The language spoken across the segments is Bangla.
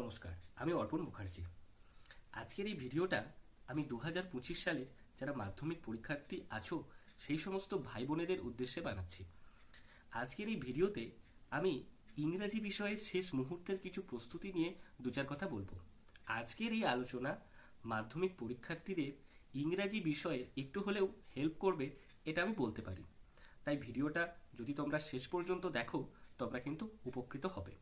নমস্কার, আমি অর্পণ মুখার্জি। আজকের এই ভিডিওটা আমি দু হাজার পঁচিশ সালের যারা মাধ্যমিক পরীক্ষার্থী আছো, সেই সমস্ত ভাই বোনেদের উদ্দেশ্যে বানাচ্ছি। আজকের এই ভিডিওতে আমি ইংরাজি বিষয়ে শেষ মুহূর্তের কিছু প্রস্তুতি নিয়ে দু চার কথা বলব। আজকের এই আলোচনা মাধ্যমিক পরীক্ষার্থীদের ইংরাজি বিষয়ে একটু হলেও হেল্প করবে, এটা আমি বলতে পারি। তাই ভিডিওটা যদি তোমরা শেষ পর্যন্ত দেখো, তোমরা কিন্তু উপকৃত হবে।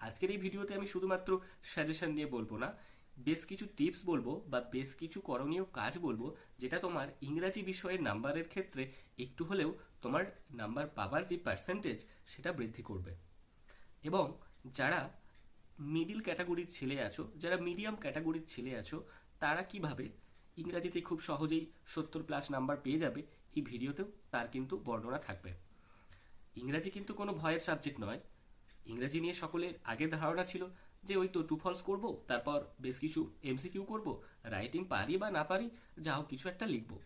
আজকের এই ভিডিওতে আমি শুধুমাত্র সাজেশন নিয়ে বলব না, বেশ কিছু টিপস বলব বা বেশ কিছু করণীয় কাজ বলব, যেটা তোমার ইংরাজি বিষয়ের নাম্বারের ক্ষেত্রে একটু হলেও তোমার নাম্বার পাবার যে পার্সেন্টেজ সেটা বৃদ্ধি করবে। এবং যারা মিডিল ক্যাটাগরির ছেলে আছো, যারা মিডিয়াম ক্যাটাগরির ছেলে আছো, তারা কীভাবে ইংরাজিতে খুব সহজেই সত্তর প্লাস নাম্বার পেয়ে যাবে, এই ভিডিওতেও তার কিন্তু বর্ণনা থাকবে। ইংরাজি কিন্তু কোনো ভয়ের সাবজেক্ট নয় ইংরেজি নিয়ে সকলের আগের ধারণা ছিল যে ওই তো টু ফলস করব, তারপর বেশ কিছু এমসিকিউ করব, রাইটিং পারি বা না পারি যা হোক কিছু একটা লিখব।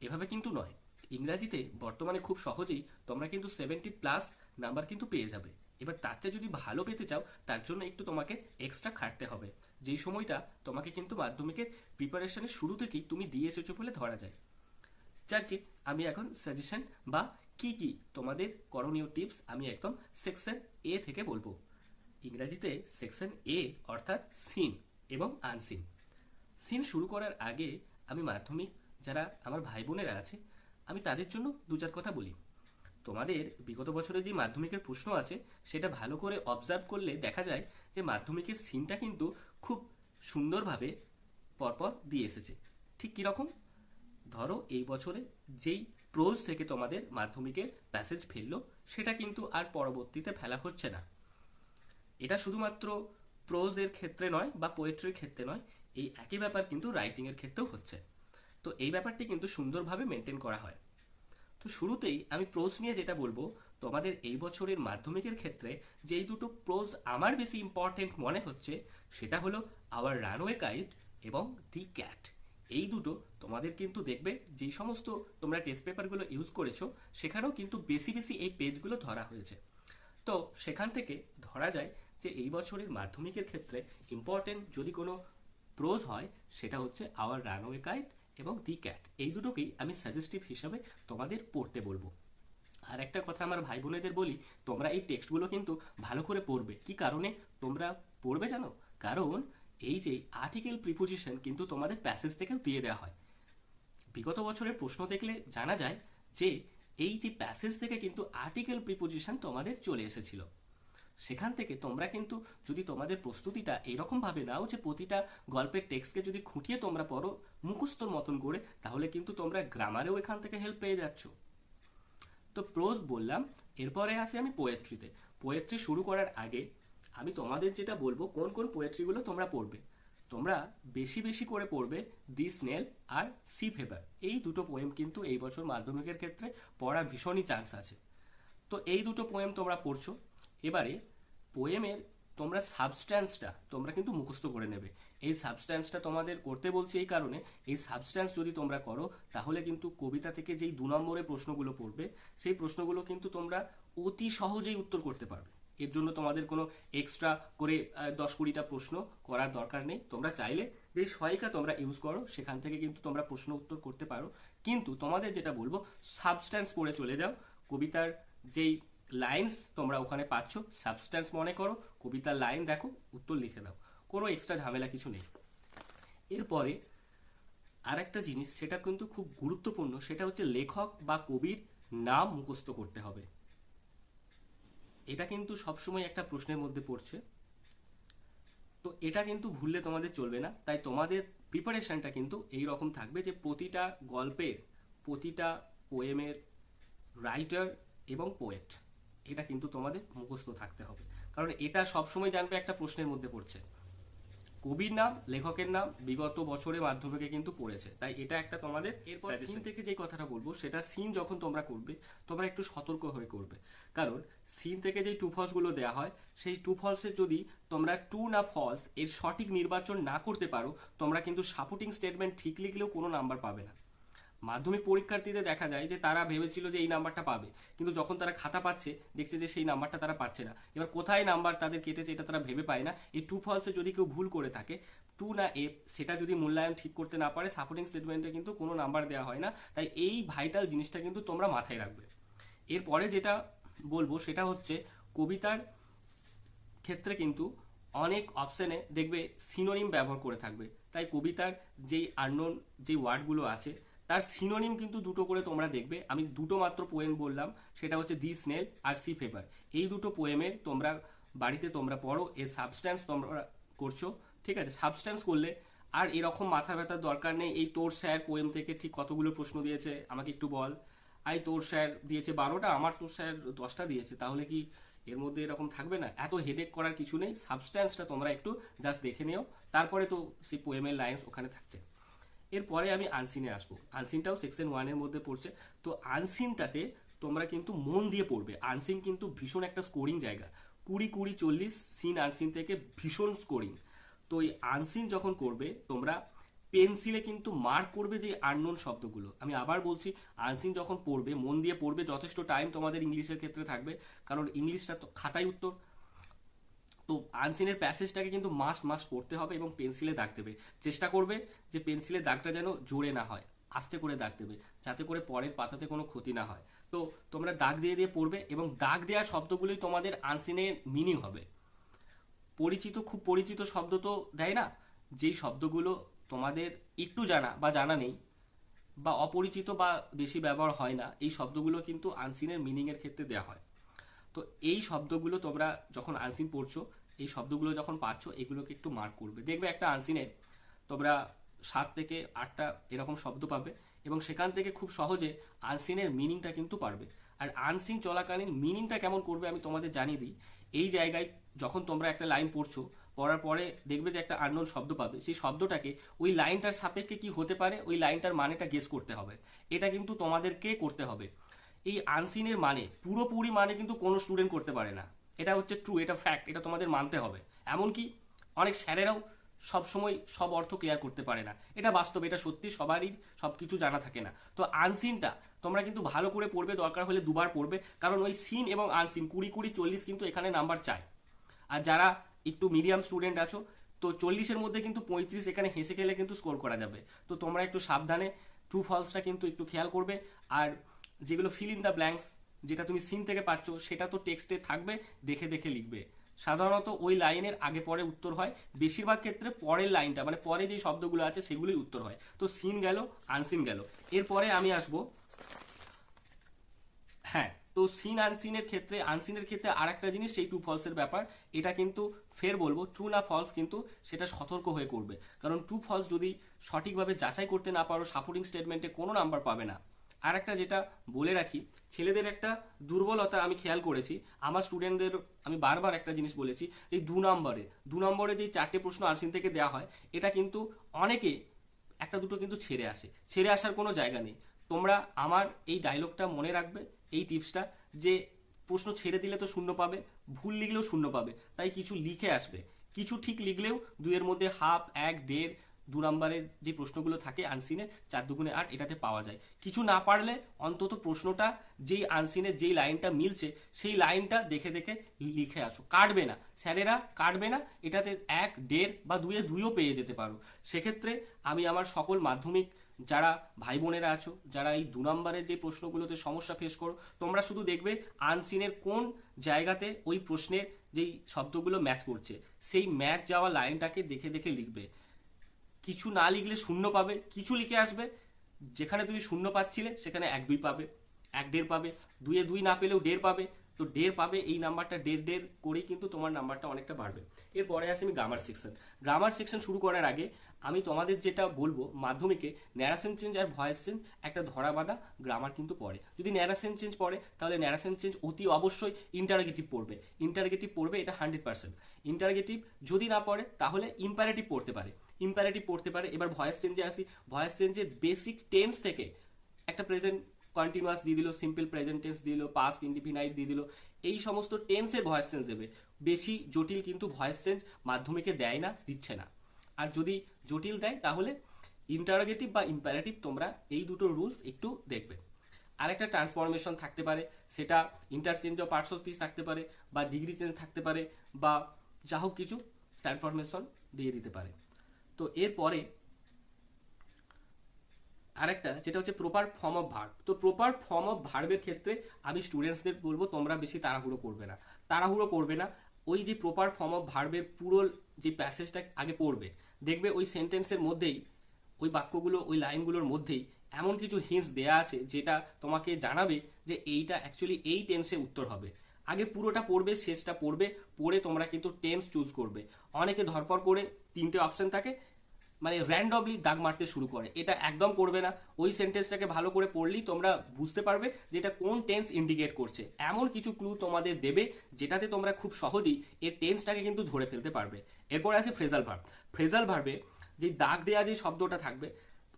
এভাবে কিন্তু নয়। ইংরাজিতে বর্তমানে খুব সহজেই তোমরা কিন্তু সেভেন্টি প্লাস নাম্বার কিন্তু পেয়ে যাবে। এবার তার চেয়ে যদি ভালো পেতে চাও, তার জন্য একটু তোমাকে এক্সট্রা খাটতে হবে। যেই সময়টা তোমাকে কিন্তু মাধ্যমিকের প্রিপারেশনের শুরু থেকেই তুমি দিয়ে এসেছ বলে ধরা যায়। যাকে আমি এখন সাজেশন বা কি কি তোমাদের করণীয় টিপস আমি একদম সেকশন এ থেকে বলব। ইংরাজিতে সেকশন এ অর্থাৎ সিন এবং আনসিন সিন শুরু করার আগে আমি মাধ্যমিক যারা আমার ভাই বোনেরা আছে, আমি তাদের জন্য দু চার কথা বলি। তোমাদের বিগত বছরে যে মাধ্যমিকের প্রশ্ন আছে, সেটা ভালো করে অবজার্ভ করলে দেখা যায় যে মাধ্যমিকের সিনটা কিন্তু খুব সুন্দরভাবে পরপর দিয়ে এসেছে। ঠিক কীরকম? ধরো এই বছরে যেই প্রোজ থেকে তোমাদের মাধ্যমিকের প্যাসেজ ফেলল, সেটা কিন্তু আর পরবর্তীতে ফেলা হচ্ছে না। এটা শুধুমাত্র প্রোজের ক্ষেত্রে নয় বা পোয়েট্রির ক্ষেত্রে নয়, এই একই ব্যাপার কিন্তু রাইটিংয়ের ক্ষেত্রেও হচ্ছে। তো এই ব্যাপারটি কিন্তু সুন্দরভাবে মেনটেন করা হয়। তো শুরুতেই আমি প্রোজ নিয়ে যেটা বলব, তোমাদের এই বছরের মাধ্যমিকের ক্ষেত্রে যেই দুটো প্রোজ আমার বেশি ইম্পর্টেন্ট মনে হচ্ছে, সেটা হলো আওয়ার রানওয়ে গাইড এবং দি ক্যাট এই দুটো তোমাদের কিন্তু দেখবে যেই সমস্ত তোমরা টেস্ট পেপারগুলো ইউজ করেছ, সেখানেও কিন্তু বেশি বেশি এই পেজগুলো ধরা হয়েছে। তো সেখান থেকে ধরা যায় যে এই বছরের মাধ্যমিকের ক্ষেত্রে ইম্পর্টেন্ট যদি কোনো প্রোজ হয়, সেটা হচ্ছে আওয়ার রানওয়ে গাইড এবং দি ক্যাট এই দুটোকেই আমি সাজেস্টিভ হিসাবে তোমাদের পড়তে বলব। আর একটা কথা আমার ভাই বোনেদের বলি, তোমরা এই টেক্সটগুলো কিন্তু ভালো করে পড়বে। কি কারণে? তোমরা পড়বে জানো? কারণ এই যে আর্টিকেল প্রিপোজিশন কিন্তু তোমাদের প্যাসেজ থেকেও দিয়ে দেওয়া হয়। বিগত বছরের প্রশ্ন দেখলে জানা যায় যে এই যে প্যাসেজ থেকে কিন্তু আর্টিকেল প্রিপোজিশন তোমাদের চলে এসেছিল। সেখান থেকে তোমরা কিন্তু যদি তোমাদের প্রস্তুতিটা এরকম ভাবে নাও যে প্রতিটা গল্পের টেক্সটকে যদি খুঁটিয়ে তোমরা পড়ো মুখস্থর মতন করে, তাহলে কিন্তু তোমরা গ্রামারেও এখান থেকে হেল্প পেয়ে যাচ্ছ। তো প্রোজ বললাম, এরপরে আসি আমি পোয়েট্রিতে পোয়েট্রি শুরু করার আগে আমি তোমাদের যেটা বলব, কোন কোন পোয়েট্রিগুলো তোমরা পড়বে। তোমরা বেশি বেশি করে পড়বে দি স্নেল আর সি ফেভার এই দুটো পোয়েম কিন্তু এই বছর মাধ্যমিকের ক্ষেত্রে পড়ার ভীষণই চান্স আছে। তো এই দুটো পোয়েম তোমরা পড়ছো। এবারে পোয়েমের তোমরা সাবস্ট্যান্সটা তোমরা কিন্তু মুখস্থ করে নেবে। এই সাবস্ট্যান্সটা তোমাদের করতে বলছি এই কারণে, এই সাবস্ট্যান্স যদি তোমরা করো, তাহলে কিন্তু কবিতা থেকে যেই দু নম্বরে প্রশ্নগুলো পড়বে, সেই প্রশ্নগুলো কিন্তু তোমরা অতি সহজেই উত্তর করতে পারবে। এর জন্য তোমাদের কোনো এক্সট্রা করে দশ কুড়িটা প্রশ্ন করার দরকার নেই। তোমরা চাইলে যে সহায়িকা তোমরা ইউজ করো, সেখান থেকে কিন্তু তোমরা প্রশ্ন উত্তর করতে পারো। কিন্তু তোমাদের যেটা বলব সাবস্ট্যান্স পড়ে চলে যাও। কবিতার যেই লাইন্স তোমরা ওখানে পাচ্ছ সাবস্ট্যান্স মনে করো। কবিতার লাইন দেখো, উত্তর লিখে দাও। কোনো এক্সট্রা ঝামেলা কিছু নেই। এরপরে আর একটা জিনিস, সেটা কিন্তু খুব গুরুত্বপূর্ণ, সেটা হচ্ছে লেখক বা কবির নাম মুখস্থ করতে হবে। এটা কিন্তু সবসময় একটা প্রশ্নের মধ্যে পড়ছে। তো এটা কিন্তু ভুললে তোমাদের চলবে না। তাই তোমাদের প্রিপারেশানটা কিন্তু এই রকম থাকবে যে প্রতিটা গল্পের, প্রতিটা পোয়েমের রাইটার এবং পোয়েট এটা কিন্তু তোমাদের মুখস্থ থাকতে হবে। কারণ এটা সবসময় জানবে একটা প্রশ্নের মধ্যে পড়ছে। কবির নাম লেখকের নাম বিগত বছরে মাধ্যমিকে কিন্তু পড়েছে। তাই এটা একটা তোমাদের এরপর সিন থেকে যে কথাটা বলব সেটা সিন যখন তোমরা করবে তোমরা একটু সতর্ক হয়ে করবে। কারণ সিন থেকে যে টু ফলসগুলো দেওয়া হয় সেই টু ফলসের যদি তোমরা টু না ফলস এর সঠিক নির্বাচন না করতে পারো তোমরা কিন্তু সাপোর্টিং স্টেটমেন্ট ঠিক লিখলেও কোনো নাম্বার পাবে না। মাধ্যমিক পরীক্ষার্থীদের দেখা যায় যে তারা ভেবেছিল যে এই নাম্বারটা পাবে। কিন্তু যখন তারা খাতা পাচ্ছে, দেখছে যে সেই নাম্বারটা তারা পাচ্ছে না। এবার কোথায় নাম্বার তাদের কেটেছে এটা তারা ভেবে পায় না। এই টু ফলসে যদি কেউ ভুল করে থাকে টু না এফ সেটা যদি মূল্যায়ন ঠিক করতে না পারে, সাপোর্টিং স্টেটমেন্টে কিন্তু কোনো নাম্বার দেওয়া হয় না। তাই এই ভাইটাল জিনিসটা কিন্তু তোমরা মাথায় রাখবে। এরপরে যেটা বলব, সেটা হচ্ছে কবিতার ক্ষেত্রে কিন্তু অনেক অপশানে দেখবে সিনোনিম ব্যবহার করে থাকবে। তাই কবিতার যেই আননোন যে ওয়ার্ডগুলো আছে তার সিনোনিম কিন্তু দুটো করে তোমরা দেখবে। আমি দুটো মাত্র পোয়েম বললাম, সেটা হচ্ছে দি স্নেল আর সি ফেভার। এই দুটো পোয়েমের তোমরা বাড়িতে তোমরা পড়ো, এর সাবস্ট্যান্স তোমরা করছ, ঠিক আছে? সাবস্ট্যান্স করলে আর এরকম মাথা ব্যথার দরকার নেই। এই তোর স্যার পোয়েম থেকে ঠিক কতগুলো প্রশ্ন দিয়েছে, আমাকে একটু বল। আই তোর স্যার দিয়েছে বারোটা, আমার তোর স্যার দশটা দিয়েছে। তাহলে কি এর মধ্যে এরকম থাকবে না? এত হেডেক করার কিছু নেই। সাবস্ট্যান্সটা তোমরা একটু জাস্ট দেখে নিও। তারপরে তো সেই পোয়েমের লাইন্স ওখানে থাকছে। এরপরে আমি আনসিনে আসব। আনসিনটাও সেকশন ওয়ানের মধ্যে পড়ছে। তো আনসিনটাতে তোমরা কিন্তু মন দিয়ে পড়বে। আনসিন কিন্তু ভীষণ একটা স্কোরিং জায়গা। কুড়ি কুড়ি, চল্লিশ সিন আনসিন থেকে ভীষণ স্কোরিং তো এই আনসিন যখন করবে, তোমরা পেন্সিলে কিন্তু মার্ক করবে যে আননোন শব্দগুলো। আমি আবার বলছি আনসিন যখন পড়বে, মন দিয়ে পড়বে, যথেষ্ট টাইম তোমাদের ইংলিশের ক্ষেত্রে থাকবে। কারণ ইংলিশটা তো খাতায় উত্তর। তো আনসিনের প্যাসেজটাকে কিন্তু মাস্ট মাস্ট পড়তে হবে এবং পেন্সিলে দাগ দেবে। চেষ্টা করবে যে পেন্সিলের দাগটা যেন জোরে না হয়, আস্তে করে দাগ দেবে, যাতে করে পরের পাতাতে কোনো ক্ষতি না হয়। তো তোমরা দাগ দিয়ে দিয়ে পড়বে এবং দাগ দেওয়া শব্দগুলোই তোমাদের আনসিনের মিনিং হবে। পরিচিত, খুব পরিচিত শব্দ তো দেয় না? যেই শব্দগুলো তোমাদের একটু জানা বা জানা নেই বা অপরিচিত বা বেশি ব্যবহার হয় না, এই শব্দগুলো কিন্তু আনসিনের মিনিংয়ের ক্ষেত্রে দেওয়া হয়। তো এই শব্দগুলো তোমরা যখন আনসিন পড়ছো, এই শব্দগুলো যখন পাচ্ছ, এগুলোকে একটু মার্ক করবে। দেখবে একটা আনসিনে তোমরা সাত থেকে আটটা এরকম শব্দ পাবে এবং সেখান থেকে খুব সহজে আনসিনের মিনিংটা কিন্তু পারবে। আর আনসিন চলাকালীন মিনিংটা কেমন করবে আমি তোমাদের জানিয়ে দিই। এই জায়গায় যখন তোমরা একটা লাইন পড়ছো, পড়ার পরে দেখবে যে একটা আননোন শব্দ পাবে। সেই শব্দটাকে ওই লাইনটার সাপেক্ষে কি হতে পারে, ওই লাইনটার মানেটা গেস করতে হবে। এটা কিন্তু তোমাদেরকে করতে হবে। এই আনসিনের মানে পুরোপুরি মানে কিন্তু কোনো স্টুডেন্ট করতে পারে না। এটা হচ্ছে ট্রু এটা ফ্যাক্ট এটা তোমাদের মানতে হবে। এমনকি অনেক স্যারেরাও সব সময় সব অর্থ ক্লিয়ার করতে পারে না। এটা বাস্তব, এটা সত্যি, সবারই সব কিছু জানা থাকে না। তো আনসিনটা তোমরা কিন্তু ভালো করে পড়বে, দরকার হলে দুবার পড়বে। কারণ ওই সিন এবং আনসিন কুড়ি কুড়ি চল্লিশ কিন্তু এখানে নাম্বার চায় আর যারা একটু মিডিয়াম স্টুডেন্ট আছো, তো চল্লিশের মধ্যে কিন্তু পঁয়ত্রিশ এখানে হেসে খেলে কিন্তু স্কোর করা যাবে। তো তোমরা একটু সাবধানে ট্রু ফলসটা কিন্তু একটু খেয়াল করবে। আর যেগুলো ফিল ইন দ্য ব্ল্যাঙ্কস যেটা তুমি সিন থেকে পাচ্ছ, সেটা তো টেক্সটে থাকবে, দেখে দেখে লিখবে। সাধারণত ওই লাইনের আগে পরে উত্তর হয়। বেশিরভাগ ক্ষেত্রে পরের লাইনটা মানে পরে যে শব্দগুলো আছে, সেগুলোই উত্তর হয়। তো সিন গেল আনসিন গেল। এরপরে আমি আসব। হ্যাঁ তো সিন আনসিনের ক্ষেত্রে আনসিনের ক্ষেত্রে আর একটা জিনিস, সেই ট্রু ফলসের ব্যাপার। এটা কিন্তু ফের বলব ট্রু না ফলস কিন্তু সেটা সতর্ক হয়ে করবে। কারণ ট্রু ফলস যদি সঠিকভাবে যাচাই করতে না পারো সাপোর্টিং স্টেটমেন্টে কোনো নাম্বার পাবে না। আর একটা যেটা বলে রাখি, ছেলেদের একটা দুর্বলতা আমি খেয়াল করেছি। আমার স্টুডেন্টদের আমি বারবার একটা জিনিস বলেছি যে দু নম্বরে দু নম্বরে যে চারটে প্রশ্ন আনসিন থেকে দেওয়া হয়, এটা কিন্তু অনেকে, একটা দুটো কিন্তু ছেড়ে আসে। ছেড়ে আসার কোনো জায়গা নেই। তোমরা আমার এই ডায়লগটা মনে রাখবে, এই টিপসটা যে প্রশ্ন ছেড়ে দিলে তো শূন্য পাবে, ভুল লিখলেও শূন্য পাবে। তাই কিছু লিখে আসবে। কিছু ঠিক লিখলেও দুইয়ের মধ্যে হাফ এক, দেড় দু নম্বরের যে প্রশ্নগুলো থাকে আনসিনে চার দুগুণে আট, এটাতে পাওয়া যায়। কিছু না পারলে অন্তত প্রশ্নটা যেই আনসিনে যেই লাইনটা মিলছে, সেই লাইনটা দেখে দেখে লিখে আসো। কাটবে না। স্যারেরা কাটবে না। এটাতে এক, দেড় বা দুয়ে দুইও পেয়ে যেতে পারো। সেক্ষেত্রে আমি আমার সকল মাধ্যমিক যারা ভাই বোনেরা আছো, যারা এই দু নম্বরের যে প্রশ্নগুলোতে সমস্যা ফেস করো, তোমরা শুধু দেখবে আনসিনের কোন জায়গাতে ওই প্রশ্নের যেই শব্দগুলো ম্যাচ করছে। সেই ম্যাচ যাওয়া লাইনটাকে দেখে দেখে লিখবে। কিছু না লিখলে শূন্য পাবে, কিছু লিখে আসবে। যেখানে তুমি শূন্য পাচ্ছিলে, সেখানে এক দুই পাবে, এক দেড় পাবে। দুইয়ে দুই না পেলেও দেড় পাবে। তো দেড় পাবে, এই নাম্বারটা দেড় দেড় করেই কিন্তু তোমার নাম্বারটা অনেকটা বাড়বে। এরপরে আসি আমি গ্রামার সেকশন গ্রামার সেকশন শুরু করার আগে আমি তোমাদের যেটা বলব, মাধ্যমিকে ন্যারাসেন চেঞ্জ আর ভয়েস চেঞ্জ একটা ধরা বাঁধা গ্রামার কিন্তু পড়ে। যদি ন্যারাসেন চেঞ্জ পড়ে, তাহলে ন্যারাসেন চেঞ্জ অতি অবশ্যই ইন্টারগেটিভ পড়বে। ইন্টারগেটিভ পড়বে এটা হান্ড্রেড পার্সেন্ট ইন্টারগেটিভ যদি না পড়ে, তাহলে ইম্পারেটিভ পড়তে পারে। ইম্পারেটিভ পড়তে পারে। এবার ভয়েস চেঞ্জে আসি। ভয়েস চেঞ্জের বেসিক টেন্স থেকে একটা প্রেজেন্ট কন্টিনিউয়াস দিয়ে দিল সিম্পল প্রেজেন্ট টেন্স দিল পাস্ট ইন্ডিফিনাইট দিয়ে দিল। এই সমস্ত টেন্সের ভয়েস চেঞ্জ দেবে। বেশি জটিল কিন্তু ভয়েস চেঞ্জ মাধ্যমিকে দেয় না, দিচ্ছে না। আর যদি জটিল দেয়, তাহলে ইন্টারোগেটিভ বা ইম্পারেটিভ তোমরা এই দুটো রুলস একটু দেখবে। আরেকটা ট্রান্সফরমেশন থাকতে পারে, সেটা interchange of parts of speech থাকতে পারে, বা ডিগ্রি চেঞ্জ থাকতে পারে, বা যা হোক কিছু ট্রান্সফরমেশন দিয়ে দিতে পারে। তো এরপরে আরেকটা, যেটা হচ্ছে প্রপার ফর্ম অফ ভার্ব তো প্রপার ফর্ম অফ ভার্বের ক্ষেত্রে আমি স্টুডেন্টসদের বলব, তোমরা বেশি তাড়াহুড়ো করবে না। তাড়াহুড়ো করবে না, ওই যে প্রপার ফর্ম অফ ভার্বের পুরো যে প্যাসেজটা আগে পড়বে, দেখবে ওই সেন্টেন্সের মধ্যেই, ওই বাক্যগুলো, ওই লাইনগুলোর মধ্যেই এমন কিছু হিন্টস দেয়া আছে, যেটা তোমাকে জানাবে যে এইটা অ্যাকচুয়ালি এই টেন্সে উত্তর হবে। আগে পুরোটা পড়বে, শেষটা পড়বে, পড়ে তোমরা কিন্তু টেন্স চুজ করবে। অনেকে ধরপর করে তিনটে অপশন থাকে মানে র্যান্ডমলি দাগ মারতে শুরু করে। এটা একদম করবে না। ওই সেন্টেন্সটাকে ভালো করে পড়লেই তোমরা বুঝতে পারবে যে এটা কোন টেন্স ইন্ডিকেট করছে। এমন কিছু ক্লু তোমাদের দেবে, যেটাতে তোমরা খুব সহজেই এর টেন্সটাকে কিন্তু ধরে ফেলতে পারবে। এরপর আছে ফ্রেজাল ভার্ব ফ্রেজাল ভার্বে যে দাগ দেওয়া যে শব্দটা থাকবে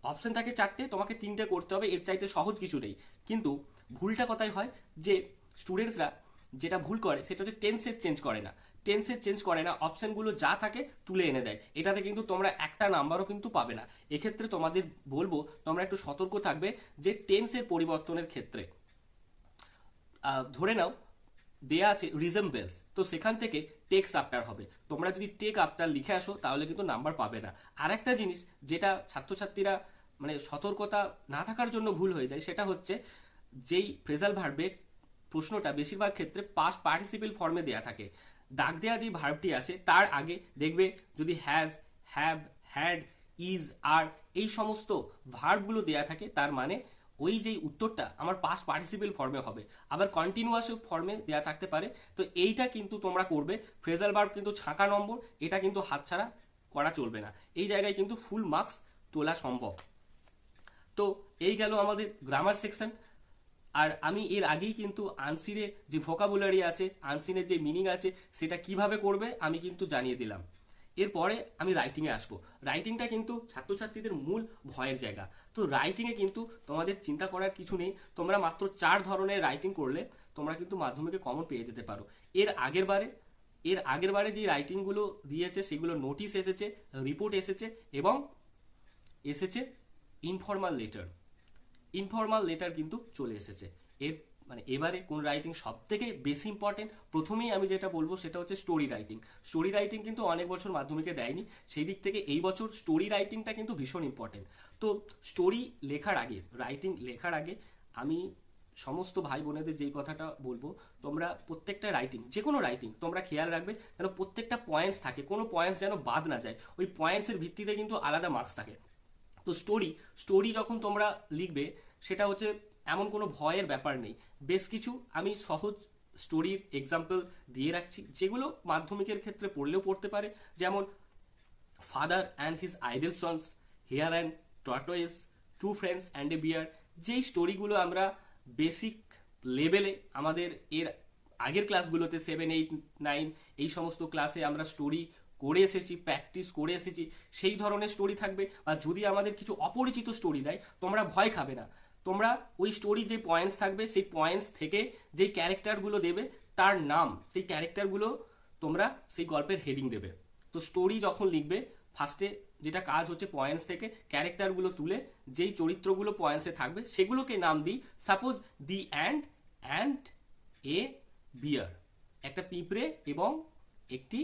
অপশন থাকে চারটে, তোমাকে তিনটে করতে হবে, এর চাইতে সহজ কিছু নেই। কিন্তু ভুলটা কথাই হয়? যে স্টুডেন্টসরা যেটা ভুল করে, সেটা হচ্ছে টেন্সের চেঞ্জ করে না। টেন্সের চেঞ্জ করে না অপশনগুলো যা থাকে তুলে এনে দেয়। এটাতে কিন্তু তোমরা একটা নাম্বারও কিন্তু পাবে না। এক্ষেত্রে তোমাদের বলব, তোমরা একটু সতর্ক থাকবে যে টেন্সের পরিবর্তনের ক্ষেত্রে। ধরে নাও, দেয়া আছে রিজেম্বেলস তো সেখান থেকে টেক্স আফটার হবে। তোমরা যদি টেক আফটার লিখে আসো, তাহলে কিন্তু নাম্বার পাবে না। আর একটা জিনিস, যেটা ছাত্রছাত্রীরা মানে সতর্কতা না থাকার জন্য ভুল হয়ে যায়, সেটা হচ্ছে যেই ফ্রেজাল ভার্বে প্রশ্নটা বেশিরভাগ ক্ষেত্রে পাস্ট পার্টিসিপেল ফর্মে দেয়া থাকে। দাগ দেওয়া যে ভার্বটি আছে, তার আগে দেখবে যদি has have had is are এই সমস্ত ভার্বগুলো দেয়া থাকে, তার মানে ওই যেই উত্তরটা আমার পাস্ট পার্টিসিপেল ফর্মে হবে। আবার কন্টিনিউয়াস ফর্মে দেয়া থাকতে পারে। তো এইটা কিন্তু তোমরা করবে। ফ্রেজাল ভার্ব কিন্তু ছাঁকা নম্বর, এটা কিন্তু হাতছাড়া করা চলবে না। এই জায়গায় কিন্তু ফুল মার্কস তোলা সম্ভব। তো এই গেল আমাদের গ্রামার সেকশন আর আমি এর আগেই কিন্তু আনসিনে যে ভোকাবুলারি আছে আনসিনের যে মিনিং আছে, সেটা কীভাবে করবে আমি কিন্তু জানিয়ে দিলাম। এরপরে আমি রাইটিংয়ে আসব। রাইটিংটা কিন্তু ছাত্রছাত্রীদের মূল ভয়ের জায়গা। তো রাইটিংয়ে কিন্তু তোমাদের চিন্তা করার কিছু নেই। তোমরা মাত্র চার ধরনের রাইটিং করলে তোমরা কিন্তু মাধ্যমিকে কমন পেয়ে যেতে পারো। এর আগের বারে, এর আগের বারে যে রাইটিংগুলো দিয়েছে, সেগুলো নোটিশ এসেছে রিপোর্ট এসেছে এবং এসেছে ইনফর্মাল লেটার ইনফর্মাল লেটার কিন্তু চলে এসেছে। এর মানে এবারে কোন রাইটিং সব থেকে বেশি ইম্পর্টেন্ট প্রথমেই আমি যেটা বলব সেটা হচ্ছে স্টোরি রাইটিং স্টোরি রাইটিং কিন্তু অনেক বছর মাধ্যমিকে দেয়নি, সেই দিক থেকে এই বছর স্টোরি রাইটিংটা কিন্তু ভীষণ ইম্পর্টেন্ট তো স্টোরি লেখার আগে রাইটিং লেখার আগে আমি সমস্ত ভাই বোনেদের যেই কথাটা বলব, তোমরা প্রত্যেকটা রাইটিং যে কোনো রাইটিং তোমরা খেয়াল রাখবে যেন প্রত্যেকটা পয়েন্টস থাকে, কোনো পয়েন্টস যেন বাদ না যায়। ওই পয়েন্টসের ভিত্তিতে কিন্তু আলাদা মার্কস থাকে। তো স্টোরি স্টোরি যখন তোমরা লিখবে, সেটা হচ্ছে এমন কোনো ভয়ের ব্যাপার নেই। বেশ কিছু আমি সহজ স্টোরির এক্সাম্পল দিয়ে রাখছি, যেগুলো মাধ্যমিকের ক্ষেত্রে পড়লেও পড়তে পারে। যেমন father and his idle sons hare and tortoise two friends and a bear যেই স্টোরিগুলো আমরা বেসিক লেভেলে আমাদের এর আগের ক্লাসগুলোতে সেভেন এইট নাইন এই সমস্ত ক্লাসে আমরা স্টোরি করে এসেছি প্র্যাকটিস করে এসেছি, সেই ধরনের স্টোরি থাকবে। আর যদি আমাদের কিছু অপরিচিত স্টোরি দেয়, তোমরা ভয় খাবে না। তোমরা ওই স্টোরি যে পয়েন্টস থাকবে, সেই পয়েন্টস থেকে যেই ক্যারেক্টারগুলো দেবে, তার নাম, সেই ক্যারেক্টারগুলো তোমরা সেই গল্পের হেডিং দেবে। তো স্টোরি যখন লিখবে ফার্স্টে যেটা কাজ হচ্ছে পয়েন্টস থেকে ক্যারেক্টারগুলো তুলে, যেই চরিত্রগুলো পয়েন্টসে থাকবে, সেগুলোকে নাম দিই suppose the and and a bear একটা পিঁপড়ে এবং একটি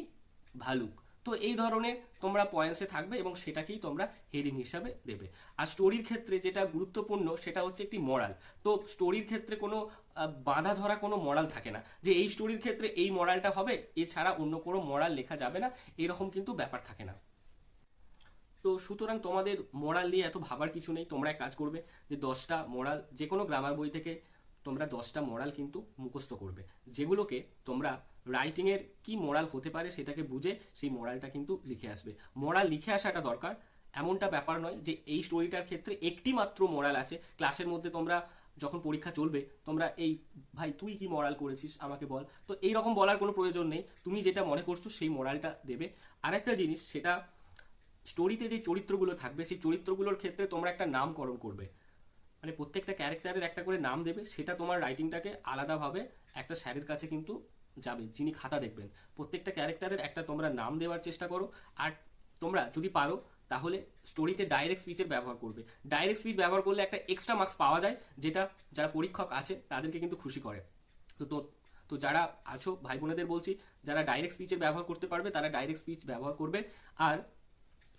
ভালুক। তো এই ধরনের তোমরা পয়েন্টসে থাকবে এবং সেটাকেই তোমরা হেডিং হিসাবে দেবে। আর স্টোরির ক্ষেত্রে যেটা গুরুত্বপূর্ণ সেটা হচ্ছে একটি মরাল তো স্টোরির ক্ষেত্রে কোনো বাঁধা ধরা কোনো মরাল থাকে না। যে এই স্টোরির ক্ষেত্রে এই মরালটা হবে, এছাড়া অন্য কোনো মরাল লেখা যাবে না, এরকম কিন্তু ব্যাপার থাকে না। তো সুতরাং তোমাদের মোরাল নিয়ে এত ভাবার কিছু নেই। তোমরা এক কাজ করবে যে দশটা মোরাল যে কোনো গ্রামার বই থেকে তোমরা দশটা মোরাল কিন্তু মুখস্থ করবে। যেগুলোকে তোমরা রাইটিংয়ের কি মোরাল হতে পারে সেটাকে বুঝে সেই মোরালটা কিন্তু লিখে আসবে। মোরাল লিখে আসাটা দরকার। এমনটা ব্যাপার নয় যে এই স্টোরিটার ক্ষেত্রে একটি মাত্র মোরাল আছে। ক্লাসের মধ্যে তোমরা যখন পরীক্ষা চলবে, তোমরা, এই ভাই, তুই কি মোরাল করেছিস? আমাকে বল। তো এই রকম বলার কোনো প্রয়োজন নেই। তুমি যেটা মনে করছ সেই মোরালটা দেবে। আরেকটা জিনিস, সেটা স্টোরিতে যে চরিত্রগুলো থাকবে, সেই চরিত্রগুলোর ক্ষেত্রে তোমরা একটা নামকরণ করবে। মানে প্রত্যেকটা ক্যারেক্টারের একটা করে নাম দেবে, সেটা তোমার রাইটিংটাকে আলাদাভাবে একটা স্যারের কাছে কিন্তু যাবে, যিনি খাতা দেখবেন। প্রত্যেকটা ক্যারেক্টারের একটা তোমরা নাম দেওয়ার চেষ্টা করো, আর তোমরা যদি পারো, তাহলে স্টোরিতে ডাইরেক্ট স্পিচের ব্যবহার করবে। ডাইরেক্ট স্পিচ ব্যবহার করলে একটা এক্সট্রা মার্কস পাওয়া যায়, যেটা যারা পরীক্ষক আছে, তাদেরকে কিন্তু খুশি করে। তো তো তো যারা আছো ভাই বোনেদের বলছি, যারা ডাইরেক্ট স্পিচের ব্যবহার করতে পারবে, তারা ডাইরেক্ট স্পিচ ব্যবহার করবে। আর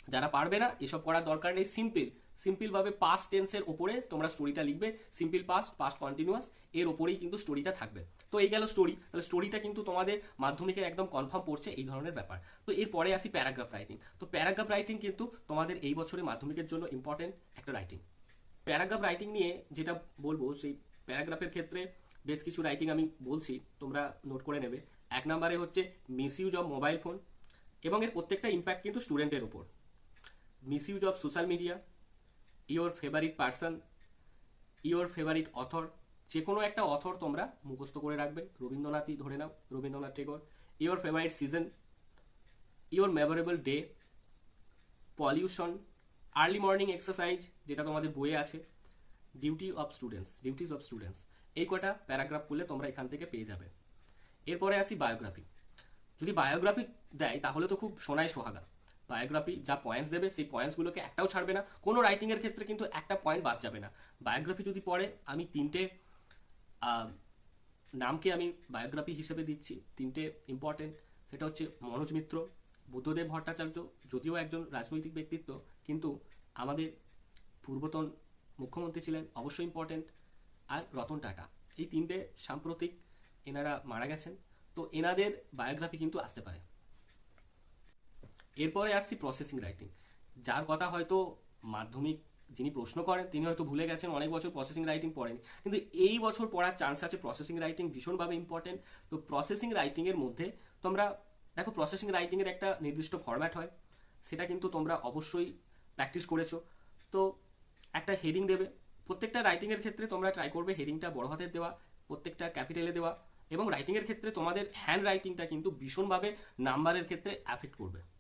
যারা পারবে না, এসব করার দরকার নেই। সিম্পল সিম্পল ভাবে পাস্ট টেন্সের ওপরে তোমরা স্টোরিটা লিখবে। সিম্পল পাস্ট পাস্ট কন্টিনিউয়াস এর ওপরেই কিন্তু স্টোরিটা থাকবে। তো এই গেল স্টোরি তাহলে স্টোরিটা কিন্তু তোমাদের মাধ্যমিকের একদম কনফার্ম পড়ছে এই ধরনের ব্যাপার। তো এরপরে আসি প্যারাগ্রাফ রাইটিং তো প্যারাগ্রাফ রাইটিং কিন্তু তোমাদের এই বছরে মাধ্যমিকের জন্য ইম্পর্টেন্ট একটা রাইটিং প্যারাগ্রাফ রাইটিং নিয়ে যেটা বলব, সেই প্যারাগ্রাফের ক্ষেত্রে বেশ কিছু রাইটিং আমি বলছি, তোমরা নোট করে নেবে। এক নম্বরে হচ্ছে মিসইউজ অফ মোবাইল ফোন এবং এর প্রত্যেকটা ইম্প্যাক্ট কিন্তু স্টুডেন্টের ওপর misuse of social media your favourite person your favourite author যে কোনো একটা অথর তোমরা মুখস্থ করে রাখবে। রবীন্দ্রনাথই ধরে নাও, Rabindranath Tagore. Your favourite season your memorable day pollution early morning exercise যেটা তোমাদের বইয়ে আছে duty of students duties of students এই কটা প্যারাগ্রাফ করলে তোমরা এখান থেকে পেয়ে যাবে। এরপরে আসি বায়োগ্রাফি যদি বায়োগ্রাফি দেয়, তাহলে তো খুব সোনায় সোহাগা। বায়োগ্রাফি যা পয়েন্টস দেবে, সেই পয়েন্টসগুলোকে একটাও ছাড়বে না। কোনো রাইটিংয়ের ক্ষেত্রে কিন্তু একটা পয়েন্ট বাদ যাবে না। বায়োগ্রাফি যদি পড়ে, আমি তিনটে নামকে আমি বায়োগ্রাফি হিসেবে দিচ্ছি। তিনটে ইম্পর্টেন্ট সেটা হচ্ছে মনোজ মিত্র, বুদ্ধদেব ভট্টাচার্য, যদিও একজন রাজনৈতিক ব্যক্তিত্ব, কিন্তু আমাদের পূর্বতন মুখ্যমন্ত্রী ছিলেন, অবশ্যই ইম্পর্টেন্ট আর রতন টাটা। এই তিনটে সাম্প্রতিক এনারা মারা গেছেন। তো এনাদের বায়োগ্রাফি কিন্তু আসতে পারে। এরপরে আসছি প্রসেসিং রাইটিং যার কথা হয়তো মাধ্যমিক যিনি প্রশ্ন করেন, তিনি হয়তো ভুলে গেছেন, অনেক বছর প্রসেসিং রাইটিং পড়েন। কিন্তু এই বছর পড়ার চান্স আছে প্রসেসিং রাইটিং ভীষণভাবে ইম্পর্টেন্ট তো প্রসেসিং রাইটিংয়ের মধ্যে তোমরা, দেখো প্রসেসিং রাইটিংয়ের একটা নির্দিষ্ট ফরম্যাট হয়, সেটা কিন্তু তোমরা অবশ্যই প্র্যাকটিস করেছ। তো একটা হেডিং দেবে। প্রত্যেকটা রাইটিংয়ের ক্ষেত্রে তোমরা ট্রাই করবে হেডিংটা বড় হাতের দেওয়া, প্রত্যেকটা ক্যাপিটালে দেওয়া। এবং রাইটিংয়ের ক্ষেত্রে তোমাদের হ্যান্ড রাইটিংটা কিন্তু ভীষণভাবে নাম্বারের ক্ষেত্রে অ্যাফেক্ট করবে।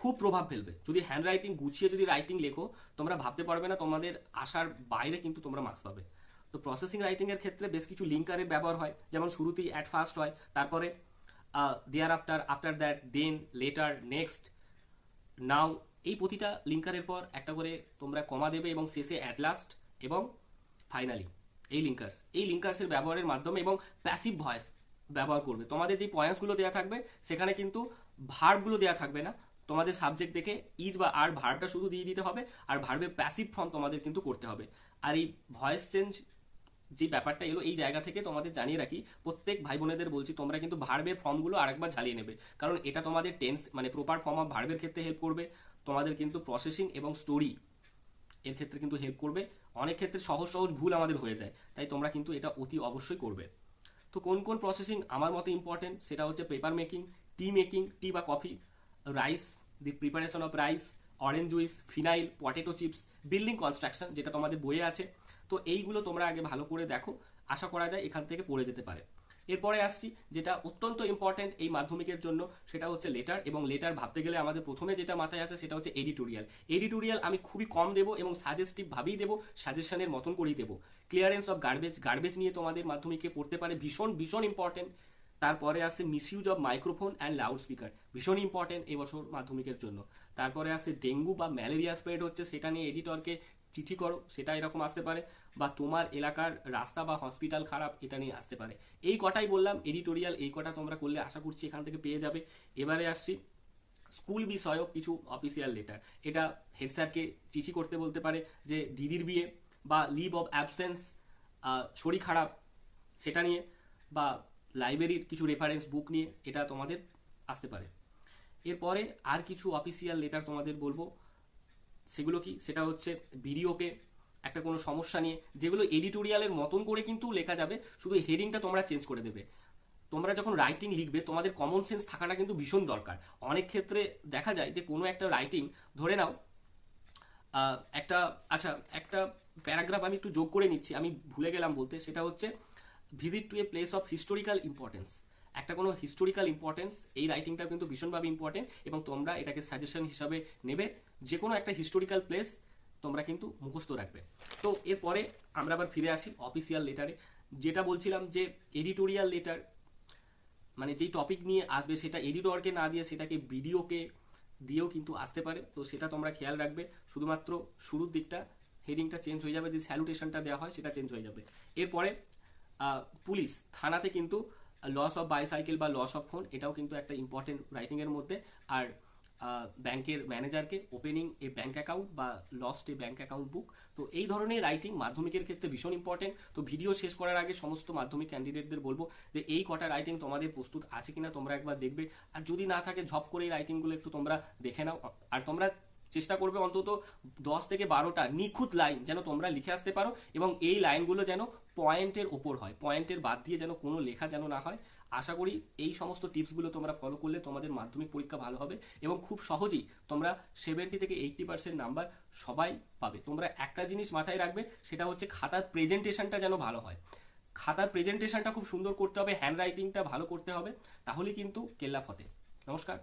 খুব প্রভাব ফেলবে। যদি হ্যান্ড রাইটিং গুছিয়ে যদি রাইটিং লেখো, তোমরা ভাবতে পারবে না তোমাদের আসার বাইরে কিন্তু তোমরা মার্কস পাবে। তো প্রসেসিং রাইটিং এর ক্ষেত্রে বেশ কিছু লিঙ্কারের ব্যবহার হয়। যেমন শুরুতেই অ্যাট ফার্স্ট হয়, তারপরে thereafter after that then later next now এই প্রতিটা লিঙ্কারের পর একটা করে তোমরা কমা দেবে এবং শেষে অ্যাট লাস্ট এবং ফাইনালি এই লিঙ্কার্স এই লিঙ্কার্সের ব্যবহারের মাধ্যমে এবং প্যাসিভ ভয়েস ব্যবহার করবে। তোমাদের যে পয়েন্টসগুলো দেওয়া থাকবে, সেখানে কিন্তু ভার্বগুলো দেওয়া থাকবে না। তোমাদের সাবজেক্ট দেখে ইজ বা আর ভার্বটা শুধু দিয়ে দিতে হবে, আর ভার্বের প্যাসিভ ফর্ম তোমাদের কিন্তু করতে হবে। আর এই ভয়েস চেঞ্জ যে ব্যাপারটা এলো, এই জায়গা থেকে তোমাদের জানিয়ে রাখি, প্রত্যেক ভাই বোনেদের বলছি, তোমরা কিন্তু ভার্বের ফর্মগুলো আরেকবার ঝালিয়ে নেবে। কারণ এটা তোমাদের টেন্স মানে প্রপার ফর্ম অফ ভার্বের ক্ষেত্রে হেল্প করবে। তোমাদের কিন্তু প্রসেসিং এবং স্টোরি এর ক্ষেত্রে কিন্তু হেল্প করবে। অনেক ক্ষেত্রে সহজ সহজ ভুল আমাদের হয়ে যায়, তাই তোমরা কিন্তু এটা অতি অবশ্যই করবে। তো কোন কোন প্রসেসিং আমার মতে ইম্পর্টেন্ট সেটা হচ্ছে paper making tea making tea বা coffee rice the preparation of rice orange juice phenyl potato chips building construction যেটা তোমাদের বইয়ে আছে। তো এইগুলো তোমরা আগে ভালো করে দেখো। আশা করা যায় এখান থেকে পড়ে যেতে পারে। এরপরে আসছি, যেটা অত্যন্ত ইম্পর্টেন্ট এই মাধ্যমিকের জন্য, সেটা হচ্ছে লেটার এবং লেটার ভাবতে গেলে আমাদের প্রথমে যেটা মাথায় আসে, সেটা হচ্ছে এডিটোরিয়াল এডিটোরিয়াল আমি খুবই কম দেবো এবং সাজেস্টিভ ভাবেই দেবো সাজেশনের মতন করেই দেবো। ক্লিয়ারেন্স অফ গার্বেজ গার্বেজ নিয়ে তোমাদের মাধ্যমিকে পড়তে পারে ভীষণ ভীষণ ইম্পর্টেন্ট তারপরে আসছে misuse of microphone and loudspeaker ভীষণ ইম্পর্টেন্ট এবছর মাধ্যমিকের জন্য। তারপরে আসছে ডেঙ্গু বা ম্যালেরিয়া স্প্রেড হচ্ছে, সেটা নিয়ে এডিটরকে চিঠি করো, সেটা এরকম আসতে পারে। বা তোমার এলাকার রাস্তা বা হসপিটাল খারাপ, এটা নিয়ে আসতে পারে। এই কটাই বললাম এডিটোরিয়াল এই কটা তোমরা করলে আশা করছি এখান থেকে পেয়ে যাবে। এবারে আসছি স্কুল বিষয়ক কিছু অফিসিয়াল লেটার এটা হেড স্যারকে চিঠি করতে বলতে পারে যে, দিদির বিয়ে বা লিভ অফ অ্যাবসেন্স শরীর খারাপ, সেটা নিয়ে বা লাইব্রেরির কিছু রেফারেন্স বুক নিয়ে এটা তোমাদের আসতে পারে। এরপরে আর কিছু অফিসিয়াল লেটার তোমাদের বলব। সেগুলো কি? সেটা হচ্ছে ভিডিওকে একটা কোনো সমস্যা নিয়ে, যেগুলো এডিটোরিয়ালের মতন করে কিন্তু লেখা যাবে, শুধু হেডিংটা তোমরা চেঞ্জ করে দেবে। তোমরা যখন রাইটিং লিখবে, তোমাদের কমন সেন্স থাকাটা কিন্তু ভীষণ দরকার। অনেক ক্ষেত্রে দেখা যায় যে কোনো একটা রাইটিং ধরে নাও একটা আচ্ছা একটা প্যারাগ্রাফ আমি একটু যোগ করে নিচ্ছি, আমি ভুলে গেলাম বলতে, সেটা হচ্ছে visit to a place of historical importance একটা কোনো হিস্টোরিক্যাল ইম্পর্টেন্স এই রাইটিংটা কিন্তু ভীষণভাবে ইম্পর্টেন্ট এবং তোমরা এটাকে সাজেশন হিসাবে নেবে। যে কোনো একটা হিস্টোরিক্যাল প্লেস তোমরা কিন্তু মুখস্থ রাখবে। তো এরপরে আমরা আবার ফিরে আসি অফিসিয়াল লেটারে যেটা বলছিলাম যে এডিটোরিয়াল লেটার মানে যেই টপিক নিয়ে আসবে সেটা এডিটরকে না দিয়ে সেটাকে ভিডিওকে দিয়েও কিন্তু আসতে পারে। তো সেটা তোমরা খেয়াল রাখবে। শুধুমাত্র শুরুর দিকটা হেডিংটা চেঞ্জ হয়ে যাবে, যে স্যালুটেশনটা দেওয়া হয় সেটা চেঞ্জ হয়ে যাবে। এরপরে পুলিশ, থানাতে কিন্তু লস অফ বাইসাইকেল বা লস অফ ফোন এটাও কিন্তু একটা ইম্পর্টেন্ট রাইটিংয়ের মধ্যে। আর ব্যাংকের ম্যানেজারকে ওপেনিং এ ব্যাংক অ্যাকাউন্ট বা lost a bank account book তো এই ধরনের রাইটিং মাধ্যমিকের ক্ষেত্রে ভীষণ ইম্পর্টেন্ট তো ভিডিও শেষ করার আগে সমস্ত মাধ্যমিক ক্যান্ডিডেটদের বলব যে, এই কটা রাইটিং তোমাদের প্রস্তুত আছে কিনা তোমরা একবার দেখবে। আর যদি না থাকে, ঝপ করে এই রাইটিংগুলো একটু তোমরা দেখে নাও। আর তোমরা চেষ্টা করবে অন্তত দশ থেকে বারোটা নিখুঁত লাইন যেন তোমরা লিখে আসতে পারো এবং এই লাইনগুলো যেন পয়েন্টের ওপর হয়। পয়েন্টের বাদ দিয়ে যেন কোনো লেখা যেন না হয়। আশা করি এই সমস্ত টিপসগুলো তোমরা ফলো করলে তোমাদের মাধ্যমিক পরীক্ষা ভালো হবে এবং খুব সহজেই তোমরা সেভেন্টি থেকে এইটটি পার্সেন্ট নাম্বার সবাই পাবে। তোমরা একটা জিনিস মাথায় রাখবে, সেটা হচ্ছে খাতার প্রেজেন্টেশনটা যেন ভালো হয়। খাতার প্রেজেন্টেশনটা খুব সুন্দর করতে হবে হ্যান্ড রাইটিংটা ভালো করতে হবে তাহলে কিন্তু কেল্লা ফতে। নমস্কার।